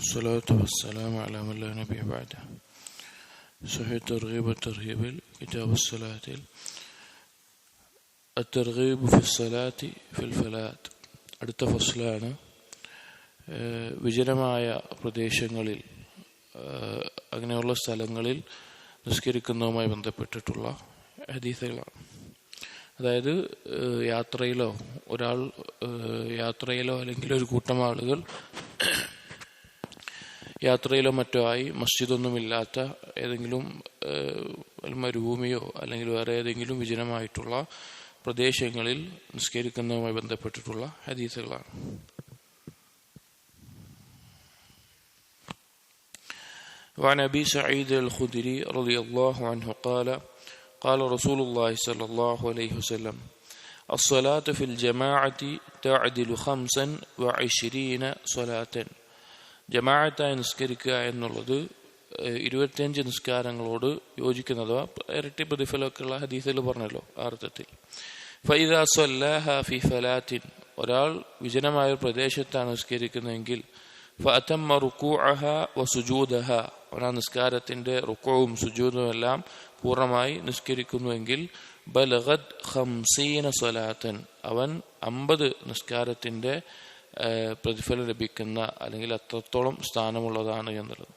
والصلاة والسلام على من لا نبي بعده صحيح الترغيب والترهيب كتاب الصلاة الترغيب في الصلاة في الفلاة അടുത്ത ഫസ്ലാണ് വിജനമായ പ്രദേശങ്ങളിൽ ഏഹ്, അങ്ങനെയുള്ള സ്ഥലങ്ങളിൽ നിസ്കരിക്കുന്നതുമായി ബന്ധപ്പെട്ടിട്ടുള്ള ഹദീസുകളാണ് അതായത് ഏഹ്, യാത്രയിലോ ഒരാൾ ഏഹ്, യാത്രയിലോ അല്ലെങ്കിൽ ഒരു കൂട്ടം ആളുകൾ യാത്രയിലോ മറ്റോ ആയി മസ്ജിദൊന്നുമില്ലാത്ത ഏതെങ്കിലും ഏഹ്, മരുഭൂമിയോ അല്ലെങ്കിൽ വേറെ ഏതെങ്കിലും വിജനമായിട്ടുള്ള പ്രദേശങ്ങളിൽ നിസ്കരിക്കുന്നതുമായി ബന്ധപ്പെട്ടിട്ടുള്ള ഹദീസുകളാണ് وعن أبي سعيد الخدري رضي الله عنه قال قال رسول الله صلى الله عليه وسلم الصلاة في الجماعة تعدل خمسا وعشرين صلاة ജമാഅത്തായി നിസ്കരിക്കുക എന്നുള്ളത് ഇരുപത്തിയഞ്ച് നിസ്കാരങ്ങളോട് യോജിക്കുന്നത്. ഇരട്ടി പ്രതിഫലമൊക്കെയുള്ള ഹദീസിൽ പറഞ്ഞല്ലോ ആ അർത്ഥത്തിൽ. ഫി ഫലാത്തിൻ. ഒരാൾ വിജനമായ പ്രദേശത്താണ് നിസ്കരിക്കുന്നതെങ്കിൽ ഫഅതമ്മ റുക്കൂഅഹ വസുജൂദഹ അവൻ ആ നിസ്കാരത്തിന്റെ റുക്കവും സുജൂദും എല്ലാം പൂർണമായി നിസ്കരിക്കുന്നുവെങ്കിൽ ബലഗത് ഖംസീന സ്വലാത്തൻ അവൻ അമ്പത് നിസ്കാരത്തിന്റെ ഏഹ്, പ്രതിഫലം ലഭിക്കുന്ന അല്ലെങ്കിൽ അത്രത്തോളം സ്ഥാനമുള്ളതാണ് എന്നുള്ളത്.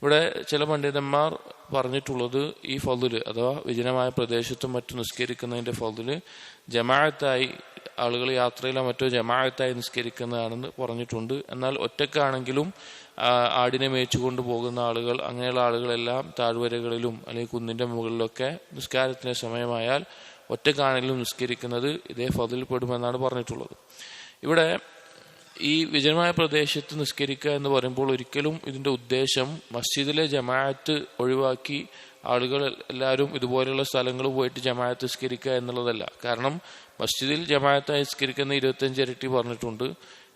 ഇവിടെ ചില പണ്ഡിതന്മാർ പറഞ്ഞിട്ടുള്ളത് ഈ ഫതിൽ അഥവാ വിജനമായ പ്രദേശത്തും മറ്റും നിസ്കരിക്കുന്നതിന്റെ ഫതിൽ ജമാഅത്തായി ആളുകൾ യാത്രയിലോ മറ്റോ ജമാഅത്തായി നിസ്കരിക്കുന്നതാണെന്ന് പറഞ്ഞിട്ടുണ്ട്. എന്നാൽ ഒറ്റക്കാണെങ്കിലും ആടിനെ ആടിനെ മേച്ചുകൊണ്ട് പോകുന്ന ആളുകൾ അങ്ങനെയുള്ള ആളുകളെല്ലാം താഴ്വരകളിലും അല്ലെങ്കിൽ കുന്നിന്റെ മുകളിലൊക്കെ നിസ്കാരത്തിന് സമയമായാൽ ഒറ്റക്കാണെങ്കിലും നിസ്കരിക്കുന്നത് ഇതേ ഫതിൽപ്പെടുമെന്നാണ് പറഞ്ഞിട്ടുള്ളത്. ഇവിടെ ഈ വിജനമായ പ്രദേശത്ത് നിസ്കരിക്കുക എന്ന് പറയുമ്പോൾ ഒരിക്കലും ഇതിന്റെ ഉദ്ദേശം മസ്ജിദിലെ ജമാഅത്ത് ഒഴിവാക്കി ആളുകൾ എല്ലാവരും ഇതുപോലെയുള്ള സ്ഥലങ്ങൾ പോയിട്ട് ജമാഅത്ത് നിസ്കരിക്കുക എന്നുള്ളതല്ല. കാരണം മസ്ജിദിൽ ജമാഅത്തായി നിസ്കരിക്കുന്ന ഇരുപത്തഞ്ച് ഇരട്ടി പറഞ്ഞിട്ടുണ്ട്.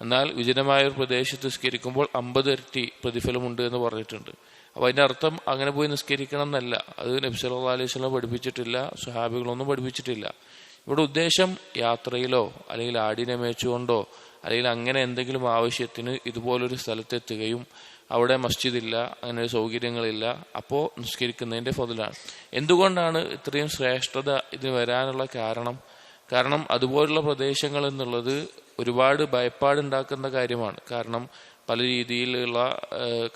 എന്നാൽ വിജനമായ ഒരു പ്രദേശത്ത് നിസ്കരിക്കുമ്പോൾ അമ്പത് ഇരട്ടി പ്രതിഫലമുണ്ട് എന്ന് പറഞ്ഞിട്ടുണ്ട്. അപ്പോൾ അതിന്റെ അർത്ഥം അങ്ങനെ പോയി നിസ്കരിക്കണം എന്നല്ല. അത് നബി അലൈഹി സ്വലം പഠിപ്പിച്ചിട്ടില്ല സുഹാബികളൊന്നും പഠിപ്പിച്ചിട്ടില്ല. ഇവിടെ ഉദ്ദേശം യാത്രയിലോ അല്ലെങ്കിൽ ആടിനെ മേച്ചുകൊണ്ടോ അല്ലെങ്കിൽ അങ്ങനെ എന്തെങ്കിലും ആവശ്യത്തിന് ഇതുപോലൊരു സ്ഥലത്തെത്തുകയും അവിടെ മസ്ജിദില്ല അങ്ങനെ സൗകര്യങ്ങളില്ല അപ്പോൾ നിസ്കരിക്കുന്നതിന്റെ ഫതിലാണ്. എന്തുകൊണ്ടാണ് ഇത്രയും ശ്രേഷ്ഠത ഇതിന് വരാനുള്ള കാരണം? കാരണം അതുപോലുള്ള പ്രദേശങ്ങൾ എന്നുള്ളത് ഒരുപാട് ഭയപ്പാടുണ്ടാക്കുന്ന കാര്യമാണ്. കാരണം പല രീതിയിലുള്ള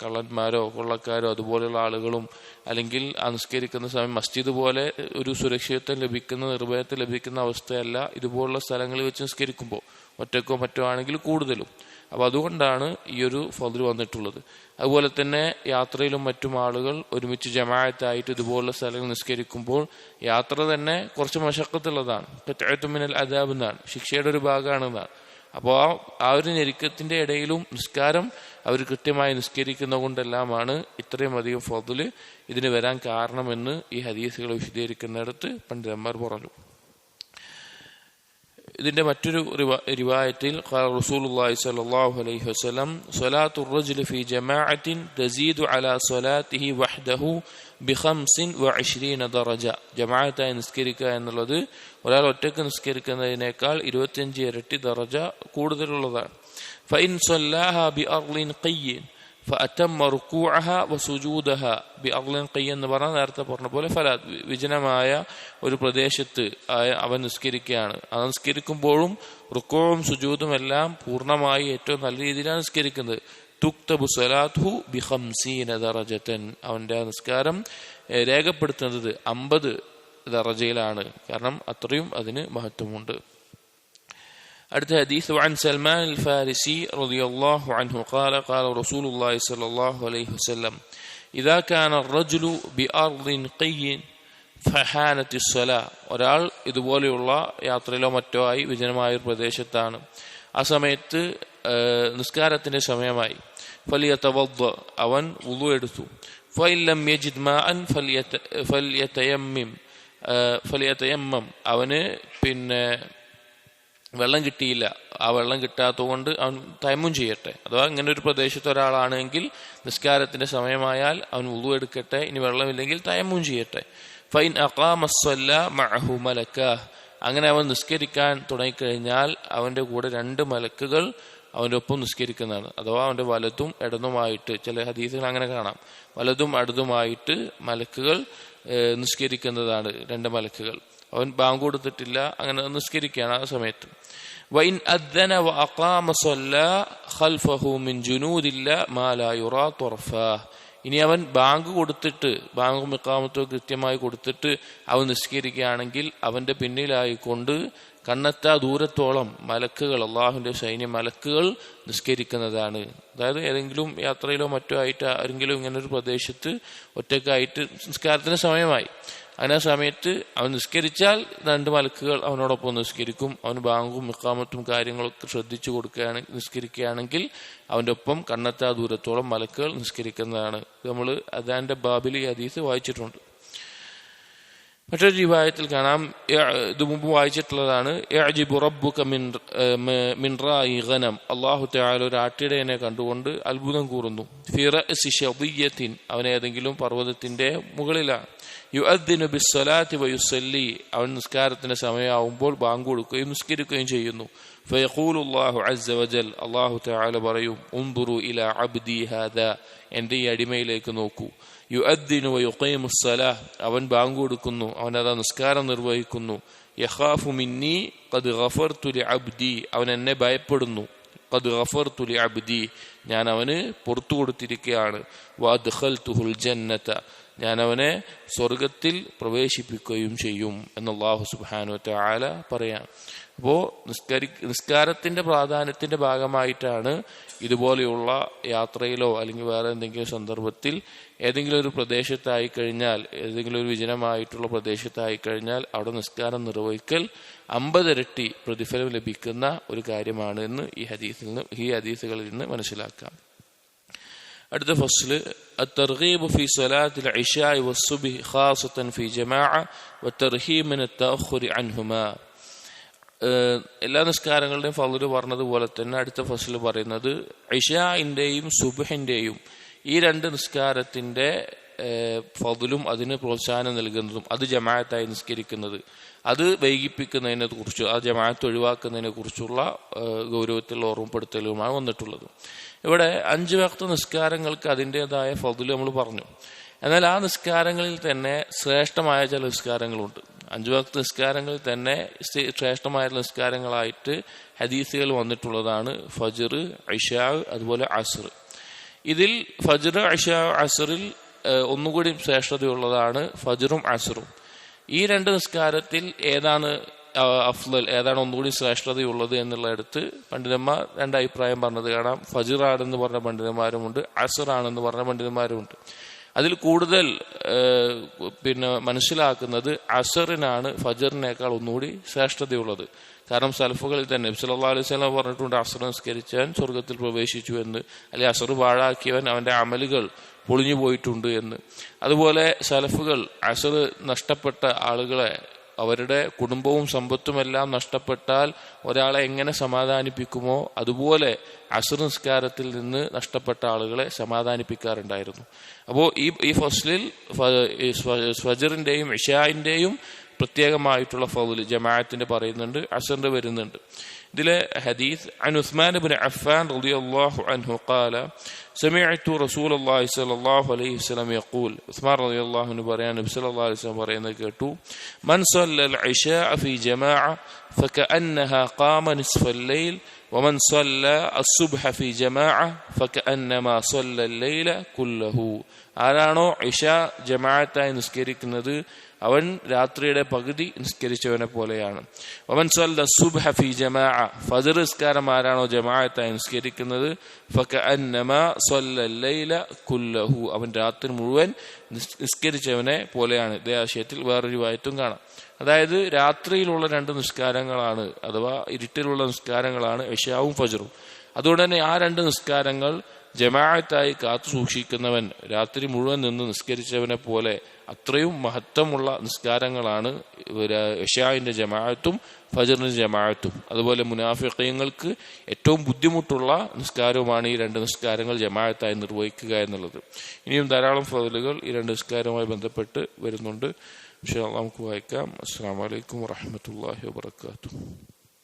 കള്ളന്മാരോ കൊള്ളക്കാരോ അതുപോലെയുള്ള ആളുകളും അല്ലെങ്കിൽ അനുസ്കരിക്കുന്ന സമയം മസ്ജിദ് പോലെ ഒരു സുരക്ഷിതത്വം ലഭിക്കുന്ന നിർഭയത്വം ലഭിക്കുന്ന അവസ്ഥയല്ല ഇതുപോലുള്ള സ്ഥലങ്ങളിൽ വെച്ച് നിസ്കരിക്കുമ്പോൾ. ഒറ്റക്കോ മറ്റോ ആണെങ്കിൽ കൂടുതലും. അപ്പോൾ അതുകൊണ്ടാണ് ഈ ഒരു ഫതിൽ വന്നിട്ടുള്ളത്. അതുപോലെ തന്നെ യാത്രയിലും മറ്റും ആളുകൾ ഒരുമിച്ച് ജമാഅത്തായിട്ട് ഇതുപോലുള്ള സ്ഥലങ്ങൾ നിസ്കരിക്കുമ്പോൾ യാത്ര തന്നെ കുറച്ച് മശക്കത്തുള്ളതാണ്. മിനൽ അദാബ് എന്നാണ്. ശിക്ഷയുടെ ഒരു ഭാഗമാണെന്നാണ്. അപ്പോൾ ആ ആ ഒരു ഞെരുക്കത്തിന്റെ ഇടയിലും നിസ്കാരം അവർ കൃത്യമായി നിസ്കരിക്കുന്ന കൊണ്ടെല്ലാമാണ് ഇത്രയും അധികം ഫതിൽ ഇതിന് വരാൻ കാരണമെന്ന് ഈ ഹദീസുകൾ വിശദീകരിക്കുന്നിടത്ത് പണ്ഡിതന്മാർ പറഞ്ഞു. ഇതിന്റെ മറ്റൊരു റിവായത്തിൽ റസൂലുള്ളാഹി സ്വല്ലല്ലാഹു അലൈഹി വസല്ലം തസീദു അലാ ബിഖംസിൻ നിസ്കരിക്കുക എന്നുള്ളത് ഒരാൾ ഒറ്റയ്ക്ക് നിസ്കരിക്കുന്നതിനേക്കാൾ ഇരുപത്തിയഞ്ച് ഇരട്ടി ദറജ കൂടുതലുള്ളതാണ്. ഫൈൻ വസുജൂദഹ എന്ന് പറഞ്ഞ നേരത്തെ പറഞ്ഞ പോലെ ഫലാ വിജനമായ ഒരു പ്രദേശത്ത് അവൻ നിസ്കരിക്കുകയാണ്. അത് നിസ്കരിക്കുമ്പോഴും റുക്കോവും സുജൂദും എല്ലാം പൂർണമായി ഏറ്റവും നല്ല രീതിയിലാണ് നിസ്കരിക്കുന്നത്. തുക്തബു സലാത്ഹു ബിഹംസീന ദറജത്തൻ അവന്റെ നിസ്കാരം രേഖപ്പെടുത്തുന്നത് അമ്പത് ദറജയിലാണ്. കാരണം അത്രയും അതിന് മഹത്വമുണ്ട്. أرد حديث عن سلمان الفارسي رضي الله عنه قال قال رسول الله صلى الله عليه وسلم إذا كان الرجل بأرض قي فحانت الصلاة. ورأى إذ بولي الله يعطر لهم التوائي وجن ما يربدش التان أسميت نسكارتني سمي ماي فليتوضى أون ولو يرثو فإن لم يجد ماء فليتيمم فليتيمم أون بين വെള്ളം കിട്ടിയില്ല. ആ വെള്ളം കിട്ടാത്തതുകൊണ്ട് അവൻ തൈമും ചെയ്യട്ടെ. അഥവാ ഇങ്ങനെ ഒരു പ്രദേശത്ത് ഒരാളാണെങ്കിൽ നിസ്കാരത്തിന്റെ സമയമായാൽ അവൻ ഉളു എടുക്കട്ടെ. ഇനി വെള്ളമില്ലെങ്കിൽ തയമ്മും ചെയ്യട്ടെ. ഫൈൻ അക്കാമസ്വല്ല മഅഹു മലക്ക. അങ്ങനെ അവൻ നിസ്കരിക്കാൻ തുടങ്ങിക്കഴിഞ്ഞാൽ അവന്റെ കൂടെ രണ്ട് മലക്കുകൾ അവന്റെ ഒപ്പം നിസ്കരിക്കുന്നതാണ്. അഥവാ അവന്റെ വലതും ഇടതുമായിട്ട് ചില ഹദീസുകൾ അങ്ങനെ കാണാം. വലതും അടുതുമായിട്ട് മലക്കുകൾ നിസ്കരിക്കുന്നതാണ് രണ്ട് മലക്കുകൾ. അവൻ ബാങ്ക് കൊടുത്തിട്ടില്ല. അങ്ങനെ നിസ്കരിക്കുകയാണ് ആ സമയത്ത്. വൈൻ അദ്ദന ഇനി അവൻ ബാങ്ക് കൊടുത്തിട്ട് ബാങ്ക് മിക്കാമത്തോ കൃത്യമായി കൊടുത്തിട്ട് അവൻ നിസ്കരിക്കുകയാണെങ്കിൽ അവന്റെ പിന്നിലായിക്കൊണ്ട് കണ്ണെത്താ ദൂരത്തോളം മലക്കുകൾ അള്ളാഹുവിന്റെ സൈന്യ മലക്കുകൾ നിസ്കരിക്കുന്നതാണ്. അതായത് ഏതെങ്കിലും യാത്രയിലോ മറ്റോ ആയിട്ട് ആരെങ്കിലും ഇങ്ങനെ ഒരു പ്രദേശത്ത് ഒറ്റക്കായിട്ട് നിസ്കാരത്തിന് സമയമായി. അങ്ങനെ സമയത്ത് അവൻ നിസ്കരിച്ചാൽ രണ്ട് മലക്കുകൾ അവനോടൊപ്പം നിസ്കരിക്കും. അവൻ ബാങ്കും മിക്കാമത്തും കാര്യങ്ങളൊക്കെ ശ്രദ്ധിച്ചു കൊടുക്കുകയാണ് നിസ്കരിക്കുകയാണെങ്കിൽ അവന്റെ ഒപ്പം കണ്ണെത്താ ദൂരത്തോളം മലക്കുകൾ നിസ്കരിക്കുന്നതാണ്. നമ്മൾ അതാന്റെ ബാബിൽ ഈ വായിച്ചിട്ടുണ്ട്. മറ്റൊരു വിഭാഗത്തിൽ കാണാം. ഇത് മുമ്പ് വായിച്ചിട്ടുള്ളതാണ്. അള്ളാഹു തആല ഒരു ആട്ടിടയനെ കണ്ടുകൊണ്ട് അത്ഭുതം കൂറുന്നു. അവനേതെങ്കിലും അവൻ ഏതെങ്കിലും പർവതത്തിന്റെ മുകളിലാണ്. യുഅദ്ദിനു ബിസ്സലാത്തി വയുസല്ലി. അവൻ നിസ്കാരത്തിന്റെ സമയമാവുമ്പോൾ ബാങ്ക് കൊടുക്കുകയും നിസ്കരിക്കുകയും ചെയ്യുന്നു. ഫയഖൂലുല്ലാഹു അസ്സ അല്ലാഹു തആല പറയും ഉംദുറു ഇലാ അബ്ദി ഹാദാ. എന്റെ ഈ അടിമയിലേക്ക് നോക്കൂ. യുഅദ്ദിനു വയുഖീമു സ്സലാഹ് അവൻ ബാങ്ക് കൊടുക്കുന്നു. അവൻ അതാ നിസ്കാരം നിർവഹിക്കുന്നു. യഖാഫു മിന്നി ഖദ് ഗഫർതു ലി അബ്ദി. അവൻ എന്നെ ഭയപ്പെടുന്നു. ഖദ് ഗഫർതു ലി അബ്ദി. ഞാൻ അവന് പുറത്തു കൊടുത്തിരിക്കുകയാണ് വഅദ്ഖൽതുഹുൽ ജന്നത. ഞാൻ അവനെ സ്വർഗത്തിൽ പ്രവേശിപ്പിക്കുകയും ചെയ്യും എന്ന് അല്ലാഹു സുബ്ഹാനഹു വതആല പറയാം. അപ്പോ നിസ്കരി നിസ്കാരത്തിന്റെ പ്രാധാന്യത്തിന്റെ ഭാഗമായിട്ടാണ് ഇതുപോലെയുള്ള യാത്രയിലോ അല്ലെങ്കിൽ വേറെ എന്തെങ്കിലും സന്ദർഭത്തിൽ ഏതെങ്കിലും ഒരു പ്രദേശത്തായി കഴിഞ്ഞാൽ ഏതെങ്കിലും ഒരു വിജനമായിട്ടുള്ള പ്രദേശത്തായി കഴിഞ്ഞാൽ അവിടെ നിസ്കാരം നിർവഹിക്കൽ അമ്പതിരട്ടി പ്രതിഫലം ലഭിക്കുന്ന ഒരു കാര്യമാണ് എന്ന് ഈ ഹദീസിൽ നിന്ന് ഈ ഹദീസുകളിൽ നിന്ന് മനസ്സിലാക്കാം. അടുത്ത ഫസ്ല് الترغيب في صلاة العشاء والصبح خاصة في جماعة والترهيب من التأخر عنهما എല്ലാ നിസ്കാരങ്ങളുടെയും ഫലര് പറഞ്ഞതുപോലെ തന്നെ അടുത്ത ഫസ്ലിൽ പറയുന്നത് ഇഷാഇന്റെയും സുബഹിന്റെയും ഈ രണ്ട് നിസ്കാരത്തിന്റെ ഫضലും അതിന് പ്രോത്സാഹനം നൽകുന്നതും അത് ജമാഅത്തായി നിസ്കരിക്കുന്നത് അത് വൈകിപ്പിക്കുന്നതിനെ കുറിച്ച് ആ ജമാഅത്ത് ഒഴിവാക്കുന്നതിനെ കുറിച്ചുള്ള ഗൗരവത്തിലുള്ള ഓർമ്മപ്പെടുത്തലുമാണ് വന്നിട്ടുള്ളത്. ഇവിടെ അഞ്ച് വക്ത നിസ്കാരങ്ങൾക്ക് അതിന്റെതായ ഫതിൽ നമ്മൾ പറഞ്ഞു. എന്നാൽ ആ നിസ്കാരങ്ങളിൽ തന്നെ ശ്രേഷ്ഠമായ ചില നിസ്കാരങ്ങളുണ്ട്. അഞ്ചു വക്ത നിസ്കാരങ്ങളിൽ തന്നെ ശ്രേഷ്ഠമായ നിസ്കാരങ്ങളായിട്ട് ഹദീസുകൾ വന്നിട്ടുള്ളതാണ് ഫജർ ഐഷാവ് അതുപോലെ അസർ ഇതിൽ ഫജർ ഇഷാ അസറിൽ ഒന്നുകൂടി ശ്രേഷ്ഠതയുള്ളതാണ് ഫജറും അസറും. ഈ രണ്ട് നിസ്കാരത്തിൽ ഏതാണ് അഫ്ലൽ ഏതാണ് ഒന്നുകൂടി ശ്രേഷ്ഠതയുള്ളത് എന്നുള്ളടുത്ത് പണ്ഡിതന്മാർ രണ്ടഭിപ്രായം പറഞ്ഞത് കാണാം. ഫജിറാണെന്ന് പറഞ്ഞ പണ്ഡിതന്മാരുമുണ്ട് അസറാണെന്ന് പറഞ്ഞ പണ്ഡിതന്മാരുമുണ്ട്. അതിൽ കൂടുതൽ പിന്നെ മനസ്സിലാക്കുന്നത് അസറിനാണ് ഫജറിനേക്കാൾ ഒന്നുകൂടി ശ്രേഷ്ഠതയുള്ളത്. കാരണം സൽഫുകളിൽ തന്നെ സല്ലല്ലാഹു അലൈഹി വസല്ലം പറഞ്ഞിട്ടുണ്ട് അസർ നിസ്കരിച്ചാൻ സ്വർഗത്തിൽ പ്രവേശിച്ചു എന്ന്. അല്ലെങ്കിൽ അസർ പാഴാക്കിയവൻ അവന്റെ അമലുകൾ പൊളിഞ്ഞു പോയിട്ടുണ്ട് എന്ന്. അതുപോലെ സലഫുകൾ അസർ നഷ്ടപ്പെട്ട ആളുകളെ അവരുടെ കുടുംബവും സമ്പത്തുമെല്ലാം നഷ്ടപ്പെട്ടാൽ ഒരാളെ എങ്ങനെ സമാധാനിപ്പിക്കുമോ അതുപോലെ അസുർ നിസ്കാരത്തിൽ നിന്ന് നഷ്ടപ്പെട്ട ആളുകളെ സമാധാനിപ്പിക്കാറുണ്ടായിരുന്നു. അപ്പോൾ ഈ ഈ ഫസ്ലിൽ ഇഷായിന്റെയും സ്വജറിന്റെയും ഇഷായിന്റെയും പ്രത്യേകമായിട്ടുള്ള ഫൗൽ ജമാഅത്തിന്റെ പറയുന്നുണ്ട് അസറിന്റെ വരുന്നുണ്ട്. ഇതിലെ ഹദീസ് عن عثمان بن عفان رضي الله عنه قال سمعت رسول الله صلى الله عليه وسلم يقول عثمان رضي الله عنه പറയാൻ നബി സല്ലല്ലാഹു അലൈഹി വസല്ലം പറയുന്നത് കേട്ടു من صلى العشاء في جماعة فكأنها قام نصف الليل ومن صلى الصبح في جماعة فكأنما صلى الليل كله ആരാണോ ഇഷ ജമാഅത്തായി നിസ്കരിക്കുന്നത് അവൻ രാത്രിയുടെ പകുതി നിസ്കരിച്ചവനെ പോലെയാണ്. അവൻ സല്ല സുബ്ഹ ഫി ജമാഅ. ഫജർ നിസ്കാരം ആരാണോ ജമാഅത്തായി നിസ്കരിക്കുന്നത്? കുല്ലഹു. അവൻ രാത്രി മുഴുവൻ നിസ്കരിച്ചവനെ പോലെയാണ്. ഇതേ ആശയത്തിൽ വേറൊരു വായത്തും കാണാം. അതായത് രാത്രിയിലുള്ള രണ്ട് നിസ്കാരങ്ങളാണ് അഥവാ ഇരുട്ടിലുള്ള നിസ്കാരങ്ങളാണ് ഇഷാവും ഫജറും. അതുകൊണ്ട് തന്നെ ആ രണ്ട് നിസ്കാരങ്ങൾ ജമാഅത്തായി കാത്തു സൂക്ഷിക്കുന്നവൻ രാത്രി മുഴുവൻ നിന്ന് നിസ്കരിച്ചവനെ പോലെ അത്രയും മഹത്വമുള്ള നിസ്കാരങ്ങളാണ് ഇഷാവിന്റെ ജമാഅത്തും ഫജറിന്റെ ജമാഅത്തും. അതുപോലെ മുനാഫിക്കയങ്ങൾക്ക് ഏറ്റവും ബുദ്ധിമുട്ടുള്ള നിസ്കാരവുമാണ് ഈ രണ്ട് നിസ്കാരങ്ങൾ ജമാഅത്തായി നിർവഹിക്കുക എന്നുള്ളത്. ഇനിയും ധാരാളം ഫതിലുകൾ ഈ രണ്ട് നിസ്കാരവുമായി ബന്ധപ്പെട്ട് വരുന്നുണ്ട്. പക്ഷേ നമുക്ക് വായിക്കാം. അസ്സാം വലൈക്കും വാഹമത്തല്ലാഹി വാബർക്കാത്തു